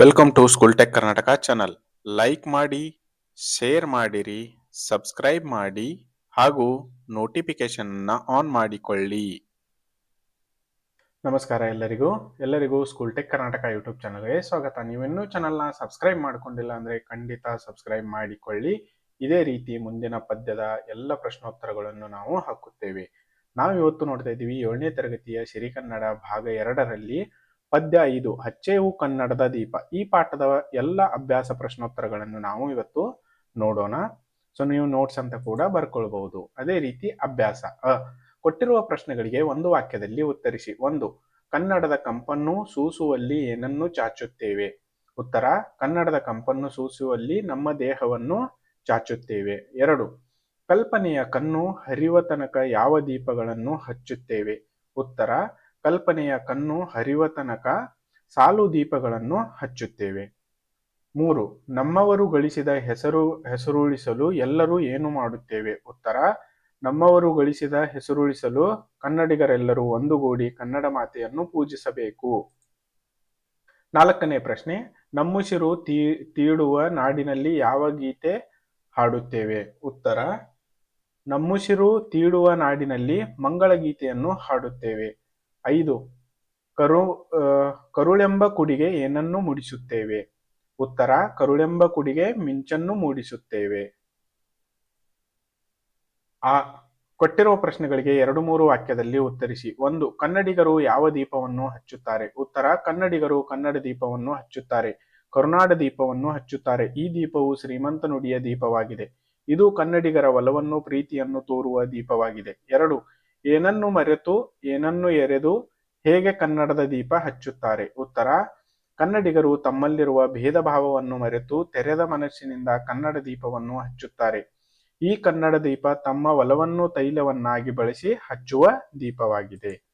Welcome to school tech Karnataka channel like ಮಾಡಿ share ಮಾಡಿರಿ subscribe ಮಾಡಿ, ಹಾಗೂ ನೋಟಿಫಿಕೇಶನ್ ಆನ್ ಮಾಡಿಕೊಳ್ಳಿ. ನಮಸ್ಕಾರ ಎಲ್ಲರಿಗೂ. ಎಲ್ಲರಿಗೂ ಸ್ಕೂಲ್ ಟೆಕ್ ಕರ್ನಾಟಕ ಯೂಟ್ಯೂಬ್ ಚಾನಲ್ಗೆ ಸ್ವಾಗತ. ನೀವಿನ್ನೂ ಚಾನಲ್ನ ಸಬ್ಸ್ಕ್ರೈಬ್ ಮಾಡ್ಕೊಂಡಿಲ್ಲ ಅಂದರೆ ಖಂಡಿತ ಸಬ್ಸ್ಕ್ರೈಬ್ ಮಾಡಿಕೊಳ್ಳಿ. ಇದೇ ರೀತಿ ಮುಂದಿನ ಪದ್ಯದ ಎಲ್ಲ ಪ್ರಶ್ನೋತ್ತರಗಳನ್ನು ನಾವು ಹಾಕುತ್ತೇವೆ. ನಾವು ಇವತ್ತು ನೋಡ್ತಾ ಇದ್ದೀವಿ ಏಳನೇ ತರಗತಿಯ ಸಿರಿಕನ್ನಡ ಭಾಗ ಎರಡರಲ್ಲಿ ಪದ್ಯ ಐದು ಹಚ್ಚೇವು ಕನ್ನಡದ ದೀಪ. ಈ ಪಾಠದ ಎಲ್ಲ ಅಭ್ಯಾಸ ಪ್ರಶ್ನೋತ್ತರಗಳನ್ನು ನಾವು ಇವತ್ತು ನೋಡೋಣ. ಸೊ ನೀವು ನೋಟ್ಸ್ ಅಂತ ಕೂಡ ಬರ್ಕೊಳ್ಬಹುದು. ಅದೇ ರೀತಿ ಅಭ್ಯಾಸ. ಅ, ಕೊಟ್ಟಿರುವ ಪ್ರಶ್ನೆಗಳಿಗೆ ಒಂದು ವಾಕ್ಯದಲ್ಲಿ ಉತ್ತರಿಸಿ. ಒಂದು, ಕನ್ನಡದ ಕಂಪನ್ನು ಸೂಸುವಲ್ಲಿ ಏನನ್ನು ಚಾಚುತ್ತೇವೆ? ಉತ್ತರ, ಕನ್ನಡದ ಕಂಪನ್ನು ಸೂಸುವಲ್ಲಿ ನಮ್ಮ ದೇಹವನ್ನು ಚಾಚುತ್ತೇವೆ. ಎರಡು, ಕಲ್ಪನೆಯ ಕಣ್ಣು ಹರಿವ ತನಕ ಯಾವ ದೀಪಗಳನ್ನು ಹಚ್ಚುತ್ತೇವೆ? ಉತ್ತರ ಕಲ್ಪನೆಯ ಕಣ್ಣು ಹರಿವ ತನಕ ಸಾಲು ದೀಪಗಳನ್ನು ಹಚ್ಚುತ್ತೇವೆ. ಮೂರು, ನಮ್ಮವರು ಗಳಿಸಿದ ಹೆಸರು, ಹೆಸರುಳಿಸಲು ಎಲ್ಲರೂ ಏನು ಮಾಡುತ್ತೇವೆ? ಉತ್ತರ, ನಮ್ಮವರು ಗಳಿಸಿದ ಹೆಸರುಳಿಸಲು ಕನ್ನಡಿಗರೆಲ್ಲರೂ ಒಂದುಗೂಡಿ ಕನ್ನಡ ಮಾತೆಯನ್ನು ಪೂಜಿಸಬೇಕು. ನಾಲ್ಕನೇ ಪ್ರಶ್ನೆ, ನಮ್ಮುಸಿರು ತೀ, ತೀಡುವ ನಾಡಿನಲ್ಲಿ ಯಾವ ಗೀತೆ ಹಾಡುತ್ತೇವೆ? ಉತ್ತರ, ನಮ್ಮುಸಿರು ತೀಡುವ ನಾಡಿನಲ್ಲಿ ಮಂಗಳ ಗೀತೆಯನ್ನು ಹಾಡುತ್ತೇವೆ. ಐದು. ಕರು ಕರುಳೆಂಬ ಕುಡಿಗೆ ಏನನ್ನು ಮೂಡಿಸುತ್ತೇವೆ? ಉತ್ತರ, ಕರುಳೆಂಬ ಕುಡಿಗೆ ಮಿಂಚನ್ನು ಮೂಡಿಸುತ್ತೇವೆ. ಆ, ಕೊಟ್ಟಿರುವ ಪ್ರಶ್ನೆಗಳಿಗೆ ಎರಡು ಮೂರು ವಾಕ್ಯದಲ್ಲಿ ಉತ್ತರಿಸಿ. ಒಂದು, ಕನ್ನಡಿಗರು ಯಾವ ದೀಪವನ್ನು ಹಚ್ಚುತ್ತಾರೆ? ಉತ್ತರ, ಕನ್ನಡಿಗರು ಕನ್ನಡ ದೀಪವನ್ನು ಹಚ್ಚುತ್ತಾರೆ. ಕರುನಾಡ ದೀಪವನ್ನು ಹಚ್ಚುತ್ತಾರೆ. ಈ ದೀಪವು ಶ್ರೀಮಂತ ನುಡಿಯ ದೀಪವಾಗಿದೆ. ಇದು ಕನ್ನಡಿಗರ ಒಲವನ್ನು, ಪ್ರೀತಿಯನ್ನು ತೋರುವ ದೀಪವಾಗಿದೆ. ಎರಡು ಏನನ್ನು ಮರೆತು, ಏನನ್ನು ಎರೆದು ಹೇಗೆ ಕನ್ನಡದ ದೀಪ ಹಚ್ಚುತ್ತಾರೆ? ಉತ್ತರ, ಕನ್ನಡಿಗರು ತಮ್ಮಲ್ಲಿರುವ ಭೇದ ಭಾವವನ್ನು ಮರೆತು ತೆರೆದ ಮನಸ್ಸಿನಿಂದ ಕನ್ನಡ ದೀಪವನ್ನು ಹಚ್ಚುತ್ತಾರೆ. ಈ ಕನ್ನಡ ದೀಪ ತಮ್ಮ ಒಲವನ್ನು ತೈಲವನ್ನಾಗಿ ಬಳಸಿ ಹಚ್ಚುವ ದೀಪವಾಗಿದೆ.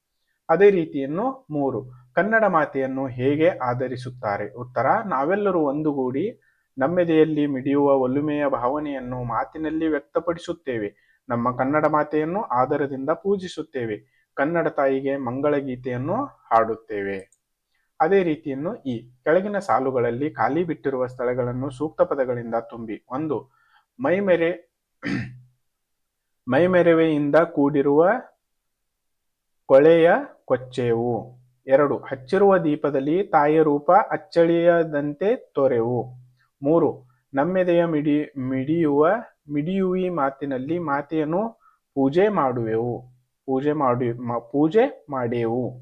ಅದೇ ರೀತಿಯನ್ನು ಮೂರು, ಕನ್ನಡ ಮಾತೆಯನ್ನು ಹೇಗೆ ಆಧರಿಸುತ್ತಾರೆ? ಉತ್ತರ, ನಾವೆಲ್ಲರೂ ಒಂದುಗೂಡಿ ನಮ್ಮೆದೆಯಲ್ಲಿ ಮಿಡಿಯುವ ಒಲುಮೆಯ ಭಾವನೆಯನ್ನು ಮಾತಿನಲ್ಲಿ ವ್ಯಕ್ತಪಡಿಸುತ್ತೇವೆ. ನಮ್ಮ ಕನ್ನಡ ಮಾತೆಯನ್ನು ಆದರದಿಂದ ಪೂಜಿಸುತ್ತೇವೆ. ಕನ್ನಡ ತಾಯಿಗೆ ಮಂಗಳ ಗೀತೆಯನ್ನು ಹಾಡುತ್ತೇವೆ. ಅದೇ ರೀತಿಯನ್ನು ಈ ಕೆಳಗಿನ ಸಾಲುಗಳಲ್ಲಿ ಖಾಲಿ ಬಿಟ್ಟಿರುವ ಸ್ಥಳಗಳನ್ನು ಸೂಕ್ತ ಪದಗಳಿಂದ ತುಂಬಿ ಒಂದು, ಮೈಮೆರೆ, ಮೈಮೆರವೆಯಿಂದ ಕೂಡಿರುವ ಕೊಳೆಯ ಕೊಚ್ಚೆವು. ಎರಡು, ಹಚ್ಚಿರುವ ದೀಪದಲ್ಲಿ ತಾಯಿಯ ರೂಪ ಅಚ್ಚಳಿಯದಂತೆ ತೊರೆವು. ಮೂರು ನಮ್ಮೆದೆಯ ಮಿಡಿ, ಮಿಡಿಯುವ, ಮಿಡಿಯುವಿ ಮಾತಿನಲ್ಲಿ ಮಾತೆಯನ್ನು ಪೂಜೆ ಮಾಡುವೆವು. ಪೂಜೆ ಮಾಡಿ ಪೂಜೆ ಮಾಡೆವು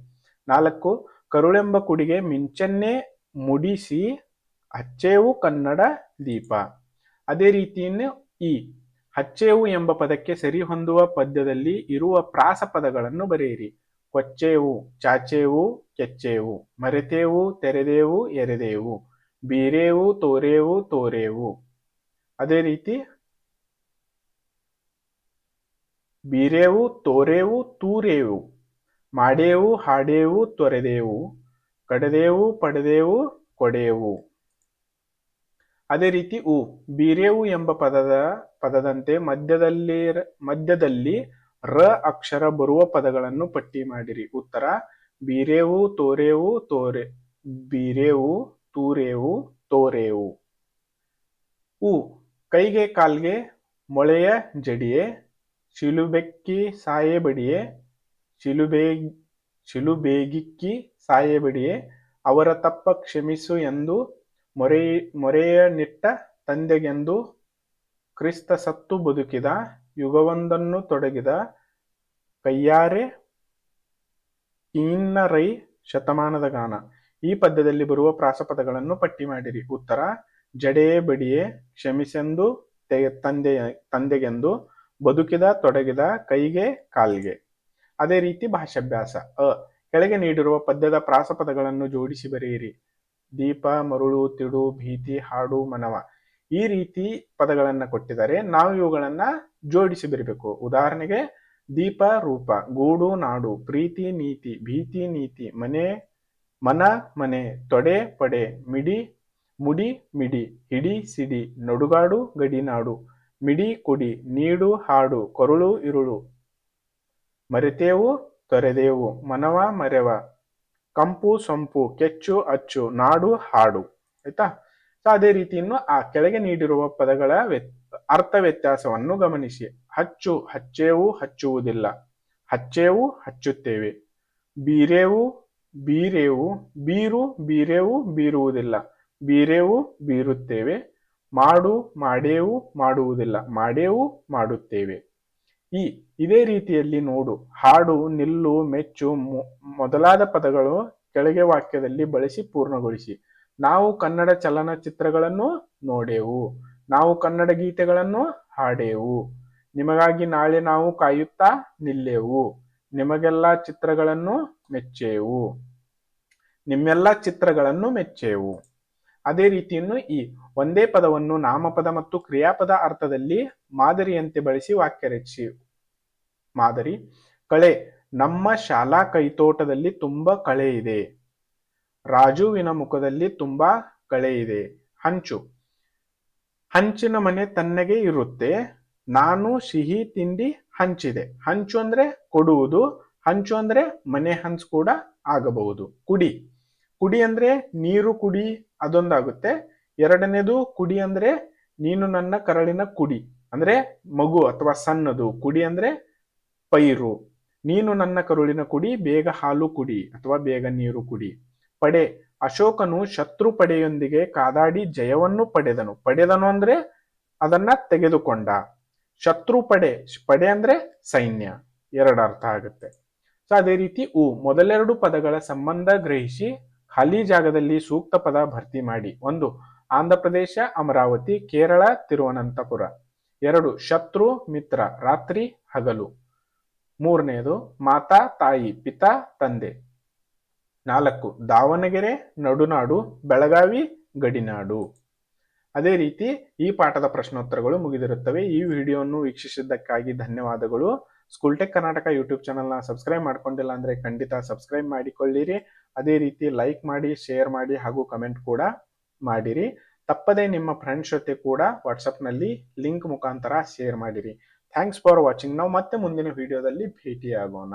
ನಾಲ್ಕು, ಕರುಳೆಂಬ ಕುಡಿಗೆ ಮಿಂಚನ್ನೇ ಮುಡಿಸಿ ಹಚ್ಚೇವು ಕನ್ನಡ ದೀಪ. ಅದೇ ರೀತಿಯನ್ನು ಈ, ಹಚ್ಚೇವು ಎಂಬ ಪದಕ್ಕೆ ಸರಿ ಹೊಂದುವ ಪದ್ಯದಲ್ಲಿ ಇರುವ ಪ್ರಾಸ ಪದಗಳನ್ನು ಬರೆಯಿರಿ. ಕೊಚ್ಚೇವು, ಚಾಚೇವು, ಕೆಚ್ಚೇವು, ಮರೆತೇವು, ತೆರೆದೇವು, ಎರೆದೇವು. ಬೀರೇವು, ತೋರೆವು ತೋರೆವು. ಅದೇ ರೀತಿ ಬೀರೆವು, ತೋರೆವು, ತೂರೆವು. ಮಾಡೇವು, ಹಾಡೇವು, ತೊರೆದೇವು. ಕಡದೇವು, ಪಡೆದೇವು, ಕೊಡೆವು. ಅದೇ ರೀತಿ ಉ, ಬೀರೆವು ಎಂಬ ಪದದ, ಪದದಂತೆ ಮಧ್ಯದಲ್ಲಿ ಮಧ್ಯದಲ್ಲಿ ರ ಅಕ್ಷರ ಬರುವ ಪದಗಳನ್ನು ಪಟ್ಟಿ ಮಾಡಿರಿ. ಉತ್ತರ, ಬೀರೆವು, ತೋರೆವು, ತೋರೆ, ಬೀರೇವು ತೂರೇವು, ತೋರೇವು. ಉ, ಕೈಗೆ ಕಾಲ್ಗೆ, ಮೊಳೆಯ ಜಡಿಯೆ, ಶಿಲುಬೆಕ್ಕಿ ಸಾಯೆಬಡಿಯೆ, ಶಿಲುಬೇ, ಶಿಲುಬೇಗಿಕ್ಕಿ ಸಾಯೆ ಬಡಿಯೆ ಅವರ ತಪ್ಪ ಕ್ಷಮಿಸು ಎಂದು ಮೊರೆ, ಮೊರೆಯ ನಿಟ್ಟ ತಂದೆಗೆಂದು ಕ್ರಿಸ್ತ ಸತ್ತು ಬದುಕಿದ, ಯುಗವೊಂದನ್ನು ತೊಡಗಿದ ಕೈಯಾರೆ ಕೀನ್ನರೈ ಶತಮಾನದ ಗಾನ. ಈ ಪದ್ಯದಲ್ಲಿ ಬರುವ ಪ್ರಾಸಪದಗಳನ್ನು ಪಟ್ಟಿ ಮಾಡಿರಿ. ಉತ್ತರ ಜಡೆಯೇ ಬಡಿಯೇ ಕ್ಷಮಿಸೆಂದು ತಂದೆಯ ತಂದೆಗೆಂದು ಬದುಕಿದ, ತೊಡಗಿದ, ಕೈಗೆ, ಕಾಲ್ಗೆ. ಅದೇ ರೀತಿ ಭಾಷಾಭ್ಯಾಸ. ಅ, ಕೆಳಗೆ ನೀಡಿರುವ ಪದ್ಯದ ಪ್ರಾಸಪದಗಳನ್ನು ಜೋಡಿಸಿ ಬರೆಯಿರಿ. ದೀಪ, ಮರುಳು ತಿಡು ಭೀತಿ, ಹಾಡು, ಮನವ. ಈ ರೀತಿ ಪದಗಳನ್ನ ಕೊಟ್ಟಿದ್ದಾರೆ. ನಾವು ಇವುಗಳನ್ನ ಜೋಡಿಸಿ ಬರಬೇಕು. ಉದಾಹರಣೆಗೆ, ದೀಪ, ರೂಪ, ಗೂಡು, ನಾಡು, ಪ್ರೀತಿ, ನೀತಿ, ಭೀತಿ, ನೀತಿ, ಮನೆ ಮನ, ಮನೆ, ತೊಡೆ, ಪಡೆ, ಮಿಡಿ, ಮುಡಿ, ಮಿಡಿ, ಹಿಡಿ, ಸಿಡಿ, ನಡುಗಾಡು ಗಡಿನಾಡು ಮಿಡಿ, ಕುಡಿ, ನೀಡು, ಹಾಡು, ಕೊರುಳು, ಇರುಳು. ಮರೆತೇವು, ತೊರೆದೇವು, ಮನವ, ಮರೆವ. ಕಂಪು, ಸೊಂಪು, ಕೆಚ್ಚು, ಅಚ್ಚು, ನಾಡು, ಹಾಡು. ಆಯ್ತಾ? ಸೊ, ಅದೇ ರೀತಿಯನ್ನು ಆ ಕೆಳಗೆ ನೀಡಿರುವ ಪದಗಳ ಅರ್ಥ ವ್ಯತ್ಯಾಸವನ್ನು ಗಮನಿಸಿ. ಹಚ್ಚು, ಹಚ್ಚೇವು, ಹಚ್ಚುವುದಿಲ್ಲ. ಹಚ್ಚೇವು, ಹಚ್ಚುತ್ತೇವೆ. ಬೀರೇವು ಬೀರೇವು, ಬೀರು, ಬೀರೇವು ಬೀರುವುದಿಲ್ಲ. ಬೀರೇವು ಬೀರುತ್ತೇವೆ, ಮಾಡು, ಮಾಡೇವು ಮಾಡುವುದಿಲ್ಲ. ಮಾಡೇವು ಮಾಡುತ್ತೇವೆ. ಈ, ಇದೇ ರೀತಿಯಲ್ಲಿ ನೋಡು. ಹಾಡು, ನಿಲ್ಲು, ಮೆಚ್ಚು ಮೊದಲಾದ ಪದಗಳು ಕೆಳಗೆ ವಾಕ್ಯದಲ್ಲಿ ಬಳಸಿ ಪೂರ್ಣಗೊಳಿಸಿ. ನಾವು ಕನ್ನಡ ಚಲನಚಿತ್ರಗಳನ್ನು ನೋಡೆವು. ನಾವು ಕನ್ನಡ ಗೀತೆಗಳನ್ನು ಹಾಡೆವು. ನಿಮಗಾಗಿ ನಾಳೆ ನಾವು ಕಾಯುತ್ತಾ ನಿಲ್ಲೆವು. ನಿಮಗೆಲ್ಲ ಚಿತ್ರಗಳನ್ನು ಮೆಚ್ಚೇವು. ನಿಮ್ಮೆಲ್ಲ ಚಿತ್ರಗಳನ್ನು ಮೆಚ್ಚೇವು. ಅದೇ ರೀತಿಯನ್ನು ಈ ಒಂದೇ ಪದವನ್ನು ನಾಮಪದ ಮತ್ತು ಕ್ರಿಯಾಪದ ಅರ್ಥದಲ್ಲಿ ಮಾದರಿಯಂತೆ ಬಳಸಿ ವಾಕ್ಯ ರಚಿಸಿ. ಮಾದರಿ, ಕಳೆ, ನಮ್ಮ ಶಾಲಾ ಕೈತೋಟದಲ್ಲಿ ತುಂಬಾ ಕಳೆ ಇದೆ. ರಾಜುವಿನ ಮುಖದಲ್ಲಿ ತುಂಬಾ ಕಳೆ ಇದೆ. ಹಂಚು, ಹಂಚಿನ ಮನೆ ತನ್ನಗೆ ಇರುತ್ತೆ. ನಾನು ಸಿಹಿ ತಿಂಡಿ ಹಂಚಿದೆ. ಹಂಚು ಅಂದ್ರೆ ಕೊಡುವುದು, ಹಂಚು ಅಂದ್ರೆ ಮನೆ ಹಂಚು ಕೂಡ ಆಗಬಹುದು. ಕುಡಿ. ಕುಡಿ ಅಂದ್ರೆ ನೀರು ಕುಡಿ, ಅದೊಂದಾಗುತ್ತೆ. ಎರಡನೇದು ಕುಡಿ ಅಂದ್ರೆ ನೀನು ನನ್ನ ಕರಳಿನ ಕುಡಿ. ಅಂದ್ರೆ ಮಗು ಅಥವಾ ಸಣ್ಣದು. ಕುಡಿ ಅಂದ್ರೆ ಪೈರು. ನೀನು ನನ್ನ ಕರುಳಿನ ಕುಡಿ, ಬೇಗ ಹಾಲು ಕುಡಿ ಅಥವಾ ಬೇಗ ನೀರು ಕುಡಿ. ಪಡೆ. ಅಶೋಕನು ಶತ್ರು ಪಡೆಯೊಂದಿಗೆ ಕಾದಾಡಿ ಜಯವನ್ನು ಪಡೆದನು. ಪಡೆದನು ಅಂದ್ರೆ ಅದನ್ನ ತೆಗೆದುಕೊಂಡ. ಶತ್ರು ಪಡೆ ಪಡೆ ಅಂದ್ರೆ ಸೈನ್ಯ, ಎರಡು ಅರ್ಥ ಆಗುತ್ತೆ. ಸೊ ಅದೇ ರೀತಿ ಉ, ಮೊದಲೆರಡು ಪದಗಳ ಸಂಬಂಧ ಗ್ರಹಿಸಿ, ಖಾಲಿ ಜಾಗದಲ್ಲಿ ಸೂಕ್ತ ಪದ ಭರ್ತಿ ಮಾಡಿ. ಒಂದು ಆಂಧ್ರ ಪ್ರದೇಶ ಅಮರಾವತಿ, ಕೇರಳ, ತಿರುವನಂತಪುರ. ಎರಡು, ಶತ್ರು, ಮಿತ್ರ, ರಾತ್ರಿ, ಹಗಲು. ಮೂರನೆಯದು ಮಾತಾ, ತಾಯಿ, ಪಿತಾ, ತಂದೆ. ನಾಲ್ಕು, ದಾವಣಗೆರೆ, ನಡುನಾಡು, ಬೆಳಗಾವಿ, ಗಡಿನಾಡು. ಅದೇ ರೀತಿ ಈ ಪಾಠದ ಪ್ರಶ್ನೋತ್ತರಗಳು ಮುಗಿದಿರುತ್ತವೆ. ಈ ವಿಡಿಯೋವನ್ನು ವೀಕ್ಷಿಸಿದ್ದಕ್ಕಾಗಿ ಧನ್ಯವಾದಗಳು. ಸ್ಕೂಲ್ ಟೆಕ್ ಕರ್ನಾಟಕ ಯೂಟ್ಯೂಬ್ ಚಾನಲ್ನ ಸಬ್ಸ್ಕ್ರೈಬ್ ಮಾಡ್ಕೊಂಡಿಲ್ಲ ಅಂದರೆ ಖಂಡಿತ ಸಬ್ಸ್ಕ್ರೈಬ್ ಮಾಡಿಕೊಳ್ಳಿರಿ. ಅದೇ ರೀತಿ ಲೈಕ್ ಮಾಡಿ, ಶೇರ್ ಮಾಡಿ ಹಾಗೂ ಕಮೆಂಟ್ ಕೂಡ ಮಾಡಿರಿ. ತಪ್ಪದೇ ನಿಮ್ಮ ಫ್ರೆಂಡ್ಸ್ ಜೊತೆ ಕೂಡ ವಾಟ್ಸಪ್ನಲ್ಲಿ ಲಿಂಕ್ ಮುಖಾಂತರ ಶೇರ್ ಮಾಡಿರಿ. Thanks for watching. ನಾವು ಮತ್ತೆ ಮುಂದಿನ ವಿಡಿಯೋದಲ್ಲಿ ಭೇಟಿಯಾಗೋಣ.